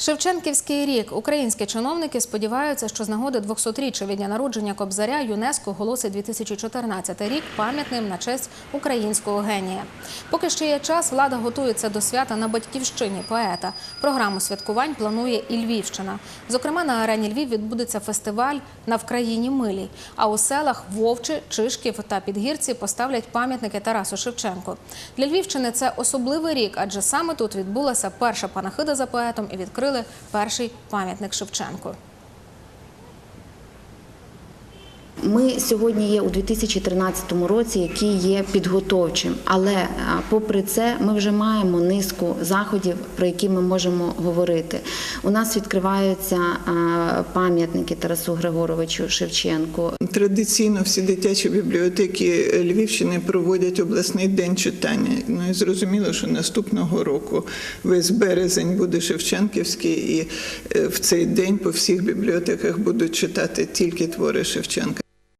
Шевченківський рік. Українські чиновники сподіваються, що з нагоди 200-річчя від дня народження Кобзаря ЮНЕСКО оголосить 2014 рік пам'ятним на честь українського генія. Поки ще є час, влада готується до свята на батьківщині поета. Програму святкувань планує і Львівщина. Зокрема, на арені Львів відбудеться фестиваль на Вкраїні милій. А у селах Вовчі, Чишків та Підгірці поставлять пам'ятники Тарасу Шевченку. Для Львівщини це особливий рік, адже саме тут відбулася перша панахида за поетом і відкрили перший пам'ятник Шевченку. Ми сьогодні є у 2013 році, який є підготовчим, але попри це ми вже маємо низку заходів, про які ми можемо говорити. У нас відкриваються пам'ятники Тарасу Григоровичу Шевченку. Традиційно всі дитячі бібліотеки Львівщини проводять обласний день читання. Ну і зрозуміло, що наступного року весь березень буде Шевченківський, і е, в цей день по всіх бібліотеках будуть читати тільки твори Шевченка.